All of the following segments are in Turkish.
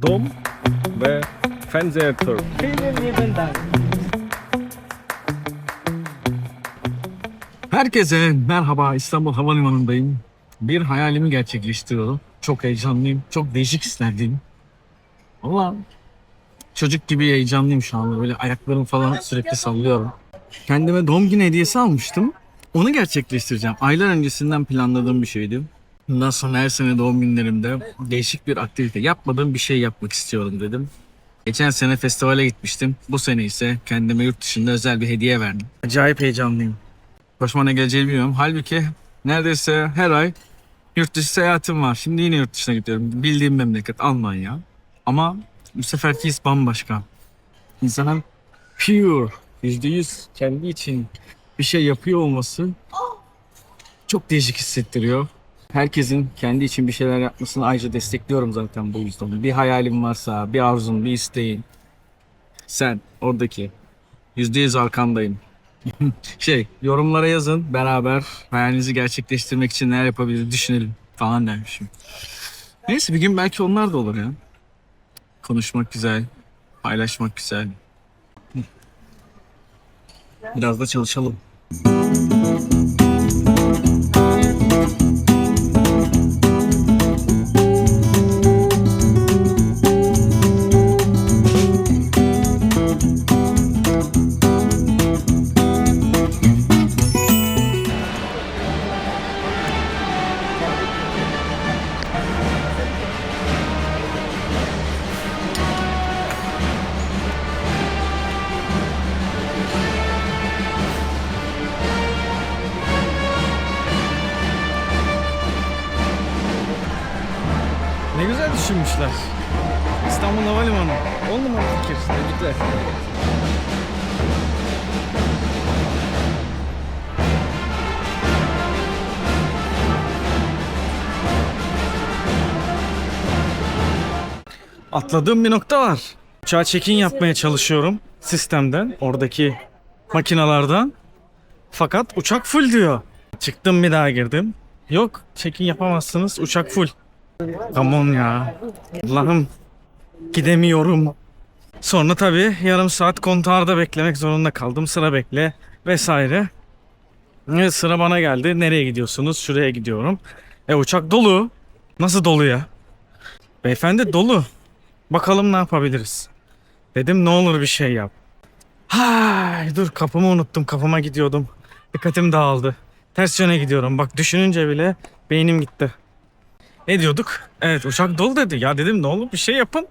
Dom ve lieben Dank. Herkese merhaba İstanbul Havalimanı'ndayım. Bir hayalimi gerçekleştiriyorum. Çok heyecanlıyım. Çok değişik hislerdim. Valla çocuk gibi heyecanlıyım şu anda. Böyle ayaklarım falan sürekli sallıyorum. Kendime doğum günü hediyesi almıştım. Onu gerçekleştireceğim. Aylar öncesinden planladığım bir şeydi. Bundan sonra her sene doğum günlerimde değişik bir aktivite yapmadığım bir şey yapmak istiyorum dedim. Geçen sene festivale gitmiştim. Bu sene ise kendime yurt dışında özel bir hediye verdim. Acayip heyecanlıyım. Başıma ne geleceğini bilmiyorum. Halbuki neredeyse her ay yurt dışı seyahatim var. Şimdi yine yurt dışına gidiyorum. Bildiğim memleket Almanya. Ama bu seferki his bambaşka. İnsanın pure, yüzde yüz kendi için bir şey yapıyor olması çok değişik hissettiriyor. Herkesin kendi için bir şeyler yapmasını ayrıca destekliyorum zaten bu yüzden. Bir hayalim varsa, bir arzun, bir isteğin. Sen oradaki yüzde yüz arkandayım. şey yorumlara yazın beraber hayalinizi gerçekleştirmek için neler yapabiliriz düşünelim falan dermişim. Neyse bir gün belki onlar da olur ya. Konuşmak güzel, paylaşmak güzel. Biraz da çalışalım. Atladığım bir nokta var. Uçağa check-in yapmaya çalışıyorum sistemden, oradaki makinalardan. Fakat uçak full diyor. Çıktım bir daha girdim. Yok, check-in yapamazsınız, uçak full. Come ya. Allah'ım gidemiyorum. Sonra tabii yarım saat kontarda beklemek zorunda kaldım. Sıra bekle vesaire. E, sıra bana geldi. Nereye gidiyorsunuz? Şuraya gidiyorum. E uçak dolu. Nasıl dolu ya? Beyefendi dolu. Bakalım ne yapabiliriz. Dedim ne olur bir şey yap. Hay dur kapımı unuttum. Kapıma gidiyordum. Dikkatim dağıldı. Ters yöne gidiyorum. Bak düşününce bile beynim gitti. Ne diyorduk? Evet uçak dolu dedi. Ya dedim ne olur bir şey yapın.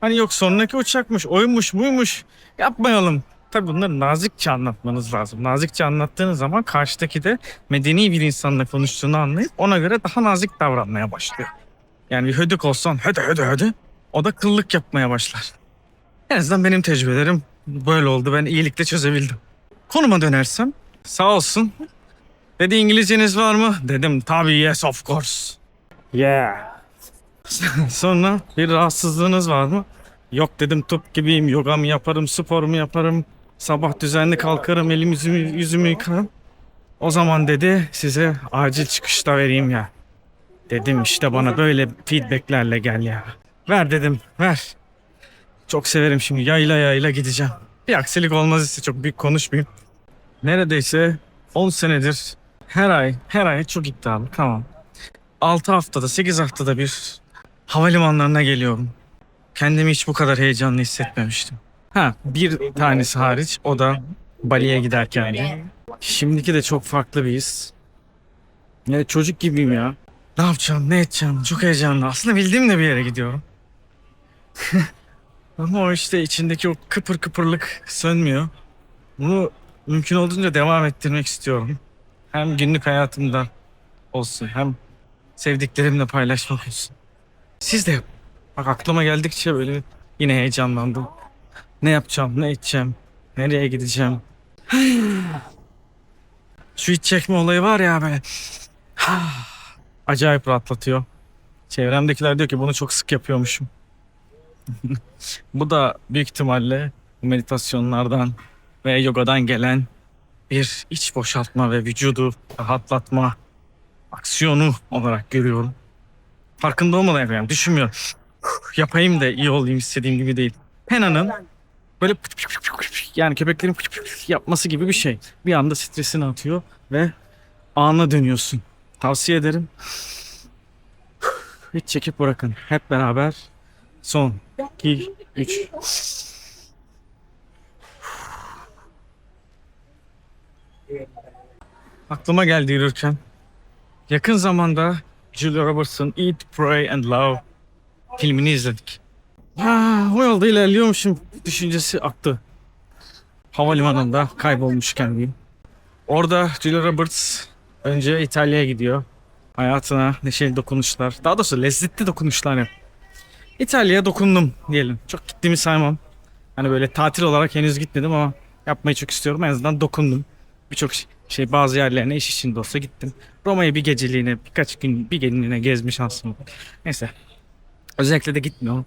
Hani yok sonraki uçakmış, oymuş, buymuş. Yapmayalım. Tabii bunları nazikçe anlatmanız lazım. Nazikçe anlattığınız zaman karşıdaki de medeni bir insanla konuştuğunu anlayıp ona göre daha nazik davranmaya başlıyor. Yani bir hödük olsan hödü hödü hödü o da kıllık yapmaya başlar. En azından benim tecrübelerim böyle oldu. Ben iyilikle çözebildim. Konuma dönersem sağ olsun. Dedi İngilizceniz var mı? Dedim tabii yes of course. Yeah. Sonra bir rahatsızlığınız var mı? Yok dedim top gibiyim. Yogamı yaparım, sporumu yaparım. Sabah düzenli kalkarım, elimi yüzümü, yüzümü yıkarım. O zaman dedi size acil çıkışta vereyim ya. Dedim işte bana böyle feedbacklerle gel ya. Ver dedim, ver. Çok severim şimdi yayla yayla gideceğim. Bir aksilik olmaz ise çok büyük konuşmayayım. Neredeyse 10 senedir her ay, her ay çok iddialı. Tamam. 6 haftada 8 haftada bir havalimanlarına geliyorum. Kendimi hiç bu kadar heyecanlı hissetmemiştim. Ha bir tanesi hariç o da Bali'ye giderken. Şimdiki de çok farklı bir his. Ya çocuk gibiyim ya. Ne yapacağım, ne edeceğim? Çok heyecanlı. Aslında bildiğim de bir yere gidiyorum. Ama o işte içindeki o kıpır kıpırlık sönmüyor. Bunu mümkün olduğunca devam ettirmek istiyorum. Hem günlük hayatımda olsun hem sevdiklerimle paylaşmak olsun. Siz de. Bak aklıma geldikçe böyle yine heyecanlandım. Ne yapacağım, ne edeceğim, nereye gideceğim. Şu iç çekme olayı var ya böyle. Acayip rahatlatıyor. Çevremdekiler diyor ki bunu çok sık yapıyormuşum. Bu da büyük ihtimalle meditasyonlardan ve yogadan gelen bir iç boşaltma ve vücudu rahatlatma aksiyonu olarak görüyorum. Farkında olmadan yapıyorum. Düşünmüyorum. yapayım da iyi olayım istediğim gibi değil. Pena'nın böyle yani köpeklerin yapması gibi bir şey. Bir anda stresini atıyor ve ana dönüyorsun. Tavsiye ederim. Hiç çekip bırakın. Hep beraber son 2 3 Aklıma geldi yürürken. Yakın zamanda Julia Roberts'ın Eat, Pray and Love filmini izledik. Ha, o yolda ilerliyormuşum düşüncesi aktı. Havalimanında kaybolmuşken diyeyim. Orada Julia Roberts önce İtalya'ya gidiyor. Hayatına neşeli dokunuşlar. Daha doğrusu lezzetli dokunuşlar yap. İtalya'ya dokundum diyelim. Çok gittiğimi saymam. Hani böyle tatil olarak henüz gitmedim ama yapmayı çok istiyorum. En azından dokundum. Birçok şey bazı yerlerine iş için de olsa gittim. Roma'yı bir geceliğine birkaç gün bir günlüğüne gezme şansım oldu. Neyse. Özellikle de gitmiyorum.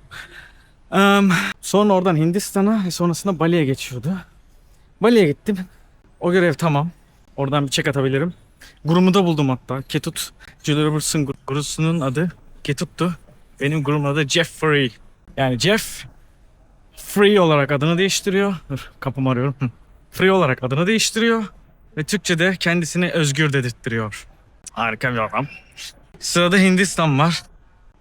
Em, sonra oradan Hindistan'a ve sonrasında Bali'ye geçiyordu. Bali'ye gittim. O görev tamam. Oradan bir çek atabilirim. Grumu da buldum hatta. Ketut. Julia Roberts'ın gru- gurusunun adı Ketut'tu. Benim grubumun adı Jeffrey. Yani Jeff Free olarak adını değiştiriyor. Dur kapımı arıyorum. Free olarak adını değiştiriyor. Ve Türkçe'de kendisini özgür dedirttiriyor. Harika bir adam. Sırada Hindistan var.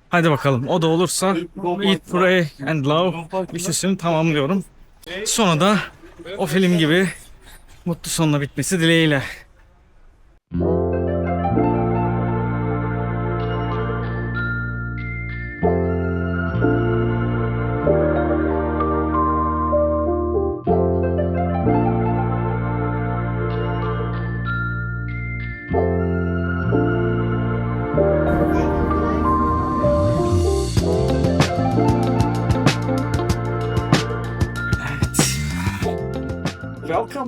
Hadi bakalım o da olursa Eat, Pray and Love listesini tamamlıyorum. Sonra da o film gibi mutlu sonla bitmesi dileğiyle. Welcome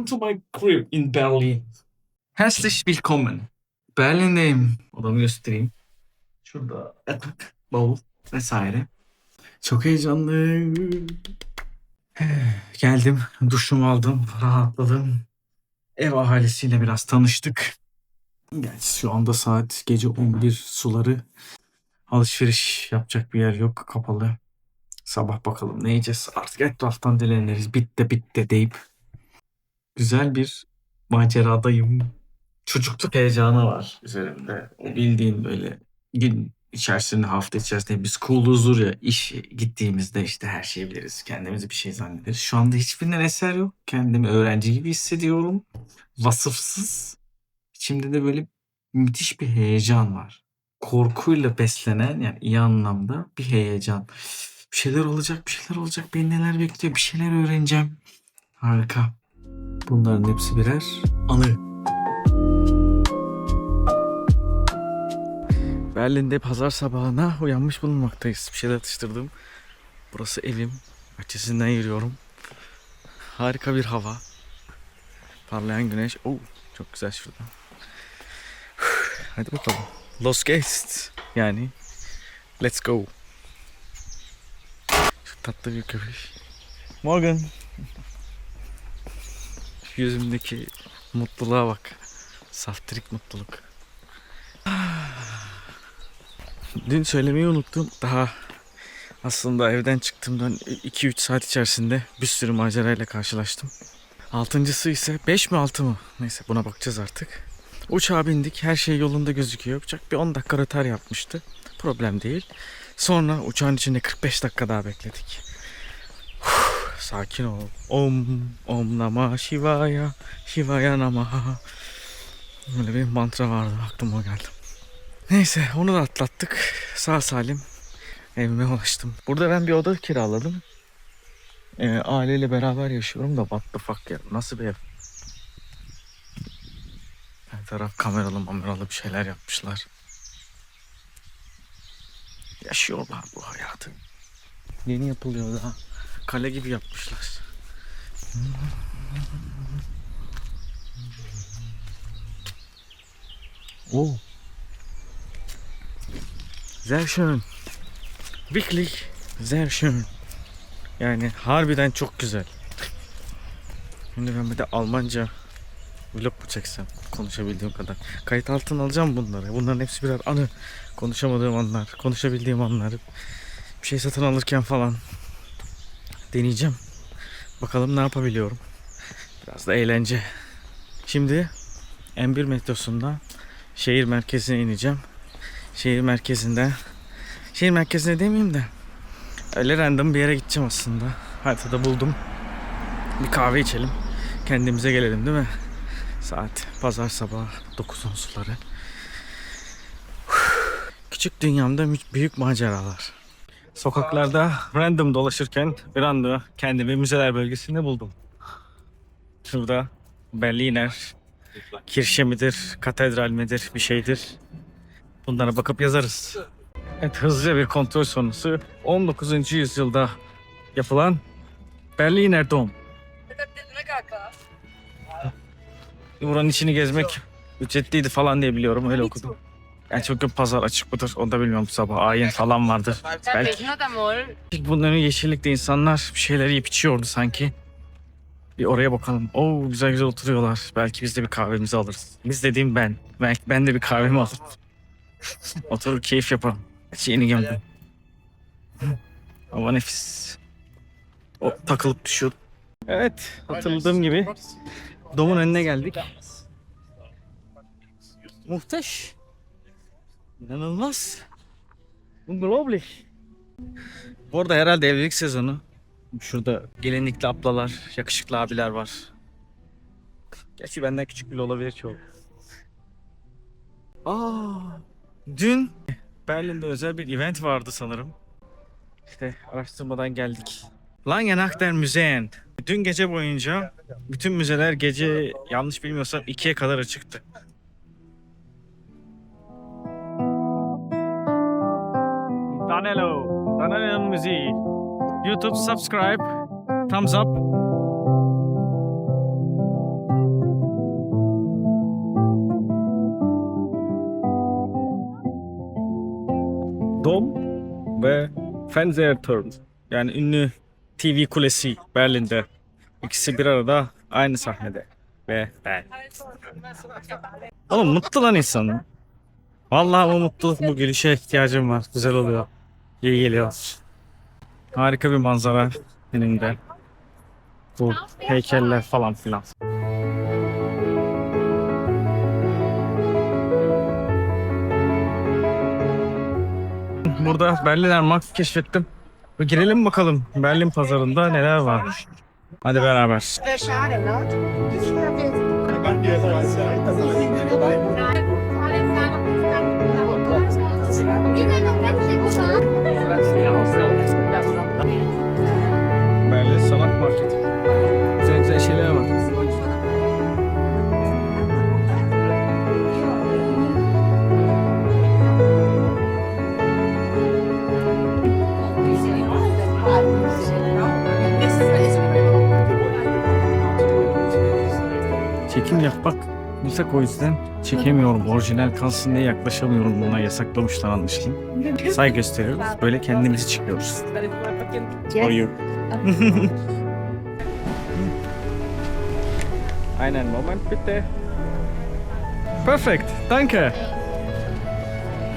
to my crib in Berlin. Herzlich willkommen. Berlin'deyim. Odamı göstereyim. Şurada yatak, bavul vesaire. Çok heyecanlı. Geldim, duşumu aldım, rahatladım. Ev ahalisiyle biraz tanıştık. Gerçi şu anda saat gece 11 suları. Alışveriş yapacak bir yer yok, kapalı. Sabah bakalım ne yiyeceğiz. Artık etraftan dileniriz. Bitti bitti deyip güzel bir maceradayım. Çocukluk heyecanı var üzerimde. O bildiğin böyle gün içerisinde hafta içerisinde biz cool'uzdur ya iş gittiğimizde işte her şeyi biliriz. Kendimizi bir şey zannederiz. Şu anda hiçbirinden eser yok. Kendimi öğrenci gibi hissediyorum. Vasıfsız. İçimde de böyle müthiş bir heyecan var. Korkuyla beslenen yani iyi anlamda bir heyecan. Bir şeyler olacak, bir şeyler olacak. Beni neler bekliyor, bir şeyler öğreneceğim. Harika. Bunların hepsi birer anı. Berlin'de pazar sabahına uyanmış bulunmaktayız. Bir şeyler atıştırdım. Burası evim. Bahçesinden yürüyorum. Harika bir hava. Parlayan güneş. Oo, çok güzel şurada. Hadi bakalım. Los Gates. Yani let's go. Şu tatlı bir köpek. Morgan. Yüzümdeki mutluluğa bak. Saftirik mutluluk. Dün söylemeyi unuttum. Daha aslında evden çıktığımdan 2-3 saat içerisinde bir sürü macerayla karşılaştım. Altıncısı ise 5 mi 6 mı? Neyse buna bakacağız artık. Uçağa bindik. Her şey yolunda gözüküyor. Uçak bir 10 dakika rötar yapmıştı. Problem değil. Sonra uçağın içinde 45 dakika daha bekledik. Uf, sakin ol. Om, om nama shivaya, shivaya namaha. Böyle bir mantra vardı. Aklıma geldi. Neyse onu da atlattık. Sağ salim evime ulaştım. Burada ben bir oda kiraladım. Ee, aileyle beraber yaşıyorum da what the fuck ya. Nasıl bir ev? Her taraf kameralı mameralı bir şeyler yapmışlar. Yaşıyorlar bu hayatı. Yeni yapılıyor daha. Kale gibi yapmışlar. Oo. Sehr schön. Wirklich sehr schön. Yani harbiden çok güzel. Şimdi ben bir de Almanca vlog mu çeksem konuşabildiğim kadar. Kayıt altına alacağım bunları. Bunların hepsi birer anı. Konuşamadığım anlar, konuşabildiğim anlar. Bir şey satın alırken falan deneyeceğim. Bakalım ne yapabiliyorum. Biraz da eğlence. Şimdi M1 metrosunda şehir merkezine ineceğim. Şehir merkezinde şehir merkezine demeyeyim de öyle random bir yere gideceğim aslında. Haritada buldum. Bir kahve içelim. Kendimize gelelim değil mi? Saat pazar sabahı 9'un suları. Küçük dünyamda büyük maceralar. Sokaklarda random dolaşırken bir anda kendimi müzeler bölgesinde buldum. Şurada Berliner, Kirşe midir, katedral midir bir şeydir. Bunlara bakıp yazarız. Evet hızlıca bir kontrol sonrası 19. yüzyılda yapılan Berliner Dom. Buranın içini gezmek ücretliydi falan diye biliyorum öyle okudum. Yani çok gün pazar açık mıdır onu da bilmiyorum sabah ayin falan vardır. Belki bunların yeşillikte insanlar bir şeyler yiyip içiyordu sanki. Bir oraya bakalım. Oo güzel güzel oturuyorlar. Belki biz de bir kahvemizi alırız. Biz dediğim ben. Belki ben de bir kahvemi alırım. Oturur keyif yaparım. Hiç yeni geldim. Hava nefis. O takılıp düşüyor. Evet hatırladığım gibi domun önüne geldik. Muhteş. İnanılmaz. Unglaublich. Bu arada herhalde evlilik sezonu. Şurada gelinlikli ablalar, yakışıklı abiler var. Gerçi benden küçük bile olabilir çoğu. Aa, dün Berlin'de özel bir event vardı sanırım. İşte araştırmadan geldik. Langenachter Museen. Dün gece boyunca bütün müzeler gece yanlış bilmiyorsam 2'ye kadar açıktı. Danilo, Danilo'nun müziği. YouTube subscribe, thumbs up. Dom ve Fernsehturm. Yani ünlü TV kulesi Berlin'de. İkisi bir arada aynı sahnede. Ve ben. Oğlum mutlu lan insan. Vallahi bu mutluluk bu gülüşe ihtiyacım var. Güzel oluyor. İyi geliyor. Harika bir manzara önümde. Bu heykeller falan filan. Burada Berliner Markt keşfettim. Girelim bakalım Berlin pazarında neler var. Hadi beraber. Berlin Sanat Marketi. Yasak o yüzden çekemiyorum. Orijinal kalsın diye yaklaşamıyorum buna. Yasaklamışlar anlaşılan. Saygı gösteriyoruz. Böyle kendimizi çıkıyoruz. Oyu. Einen Moment bitte. Perfect. Danke.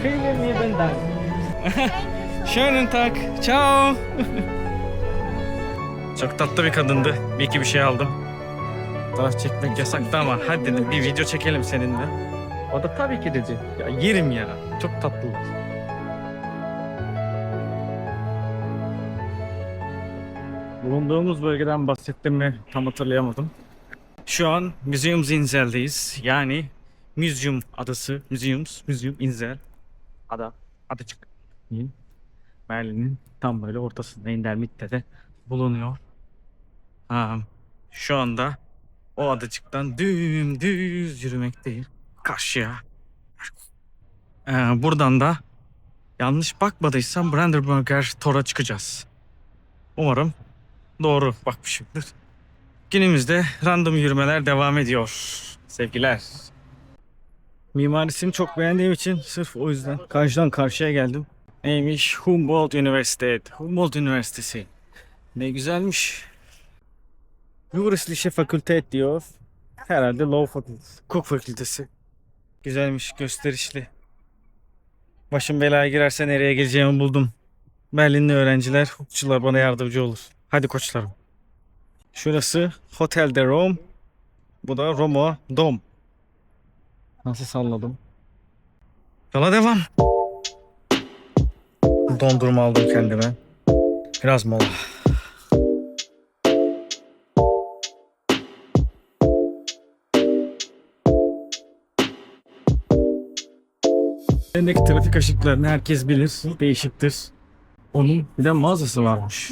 Vielen lieben Dank. Schönen Tag. Ciao. Çok tatlı bir kadındı. Bir iki bir şey aldım. Fotoğraf çekmek yasaktı ama hadi dedim bir video çekelim seninle. O da tabii ki dedi. Ya yerim ya. Çok tatlı. Bulunduğumuz bölgeden bahsettim mi tam hatırlayamadım. Şu an Museum Zinzel'deyiz. Yani Museum adası. Museums, Museum Inzel. Ada, adacık. Berlin'in tam böyle ortasında Indermitte'de bulunuyor. Ha, şu anda o adacıktan dümdüz yürümekteyim. Karşıya. Ee, buradan da yanlış bakmadıysam Brandenburger Tor'a çıkacağız. Umarım doğru bakmışımdır. Günümüzde random yürümeler devam ediyor. Sevgiler. Mimarisini çok beğendiğim için sırf o yüzden karşıdan karşıya geldim. Neymiş? Humboldt Universitet. Humboldt Üniversitesi. Ne güzelmiş. Juristliche Fakultet diyor. Herhalde Law Fakültesi. Hukuk Fakültesi. Güzelmiş, gösterişli. Başım belaya girerse nereye geleceğimi buldum. Berlinli öğrenciler, hukukçular bana yardımcı olur. Hadi koçlarım. Şurası Hotel de Rome. Bu da Roma Dom. Nasıl salladım? Yola devam. Dondurma aldım kendime. Biraz mola. Elindeki trafik ışıklarını herkes bilir. Değişiktir. Onun bir de mağazası varmış.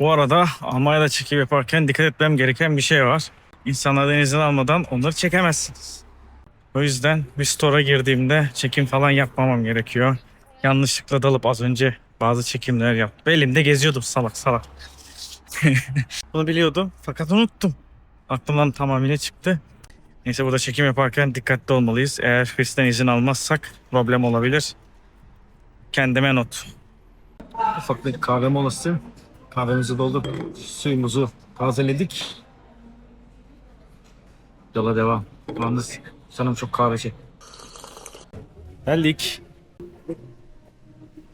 Bu arada Almanya'da çekim yaparken dikkat etmem gereken bir şey var. İnsanlardan izin almadan onları çekemezsiniz. O yüzden bir store'a girdiğimde çekim falan yapmamam gerekiyor. Yanlışlıkla dalıp az önce bazı çekimler yaptım. Elimde geziyordum salak salak. Bunu biliyordum fakat unuttum. Aklımdan tamamıyla çıktı. Neyse burada çekim yaparken dikkatli olmalıyız. Eğer Hristiyan izin almazsak problem olabilir. Kendime not. Ufak bir kahve molası. Kahvemizi doldurup suyumuzu tazeledik. Yola devam. Yalnız sanırım çok kahveci. Geldik.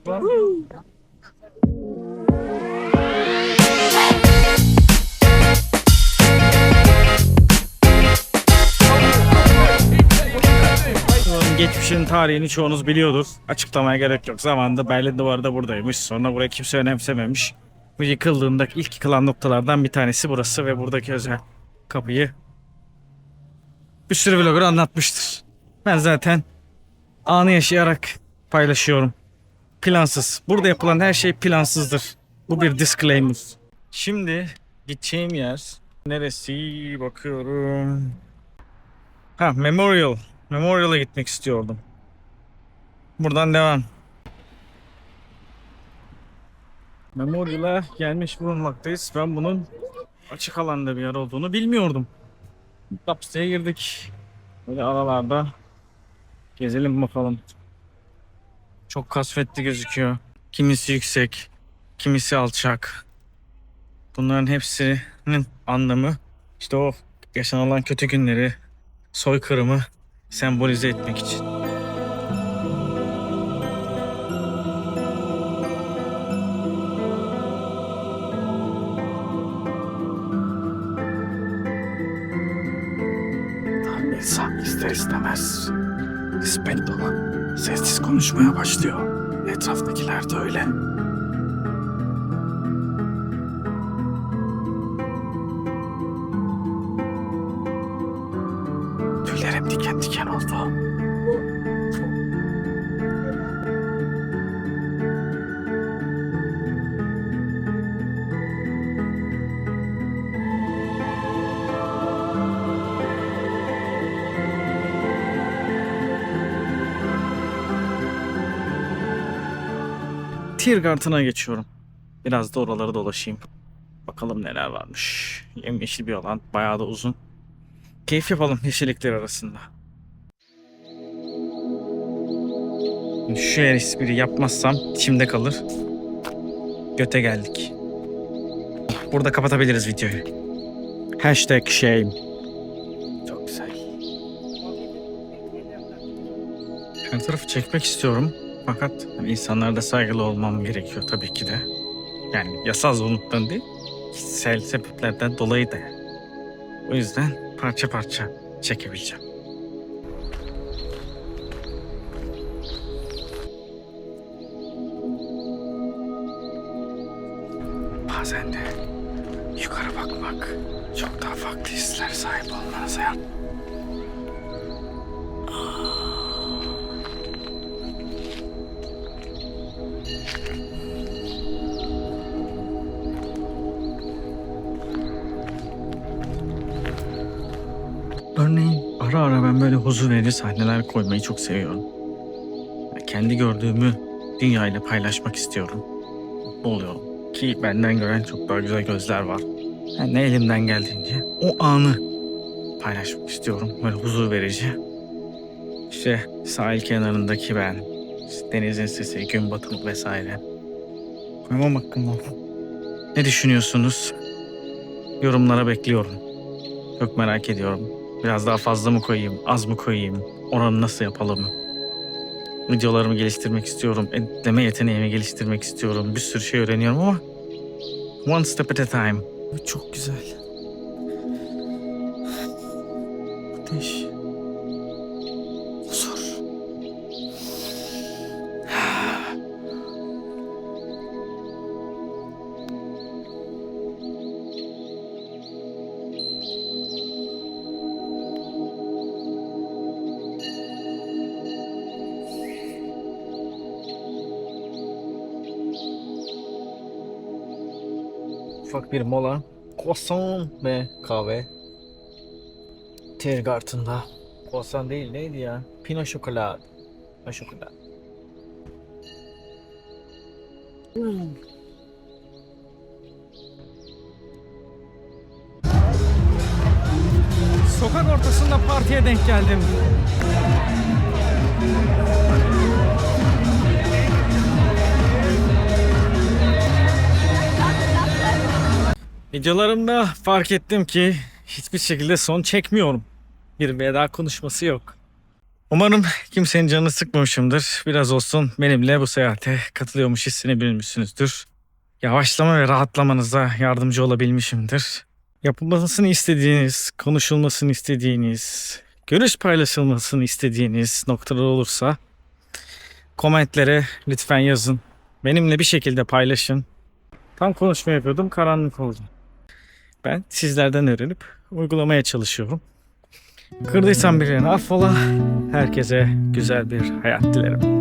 Bunun Geçmişin tarihini çoğunuz biliyordur. Açıklamaya gerek yok. Zamanında Berlin Duvarı da buradaymış. Sonra burayı kimse önemsememiş. Bu yıkıldığında ilk yıkılan noktalardan bir tanesi burası ve buradaki özel kapıyı bir sürü vlogger anlatmıştır. Ben zaten anı yaşayarak paylaşıyorum. Plansız. Burada yapılan her şey plansızdır. Bu bir disclaimer. Şimdi gideceğim yer neresi bakıyorum. Ha Memorial. Memorial'a gitmek istiyordum. Buradan devam. Memorial'a gelmiş bulunmaktayız. Ben bunun açık alanda bir yer olduğunu bilmiyordum. Tapsı'ya girdik. Böyle aralarda Gezelim bakalım. Çok kasvetli gözüküyor. Kimisi yüksek, kimisi alçak. Bunların hepsinin anlamı işte o yaşanılan kötü günleri, soykırımı sembolize etmek için. İster istemez olan sessiz konuşmaya başlıyor. Etraftakiler de öyle. Tüylerim diken diken oldu. Tiergarten'a geçiyorum. Biraz da oraları dolaşayım. Bakalım neler varmış. Yemyeşil bir alan. Bayağı da uzun. Keyif yapalım yeşillikler arasında. Şu espri yapmazsam içimde kalır. Göte geldik. Burada kapatabiliriz videoyu. Hashtag shame. Çok güzel. Her tarafı çekmek istiyorum. Fakat hani insanlara saygılı olmam gerekiyor tabii ki de. Yani yasal zorunluluktan değil, kişisel sebeplerden dolayı da. O yüzden parça parça çekebileceğim. Bazen de yukarı bakmak çok daha farklı hisler sahip olmanıza yardım ben böyle huzur verici sahneler koymayı çok seviyorum. Kendi gördüğümü dünyayla paylaşmak istiyorum. Mutlu oluyorum. Ki benden gören çok daha güzel gözler var. Yani ne elimden geldiğince o anı paylaşmak istiyorum. Böyle huzur verici. İşte sahil kenarındaki ben, denizin sesi, gün batımı vesaire. Koymam hakkında. Ne düşünüyorsunuz? Yorumlara bekliyorum. Çok merak ediyorum. Biraz daha fazla mı koyayım, az mı koyayım? Oranı nasıl yapalım? Videolarımı geliştirmek istiyorum. Editleme yeteneğimi geliştirmek istiyorum. Bir sürü şey öğreniyorum ama one step at a time. Çok güzel. Ufak bir mola. Croissant ve kahve. Tiergarten'da. Croissant değil neydi ya? Pino şokolat. Pino şokolat. Sokak ortasında partiye denk geldim. Videolarımda fark ettim ki hiçbir şekilde son çekmiyorum. Bir veda konuşması yok. Umarım kimsenin canını sıkmamışımdır. Biraz olsun benimle bu seyahate katılıyormuş hissini bilmişsinizdir. Yavaşlama ve rahatlamanıza yardımcı olabilmişimdir. Yapılmasını istediğiniz, konuşulmasını istediğiniz, görüş paylaşılmasını istediğiniz noktalar olursa komentlere lütfen yazın. Benimle bir şekilde paylaşın. Tam konuşma yapıyordum, karanlık oldu. Ben sizlerden öğrenip uygulamaya çalışıyorum. Kırdıysam birilerini affola. Herkese güzel bir hayat dilerim.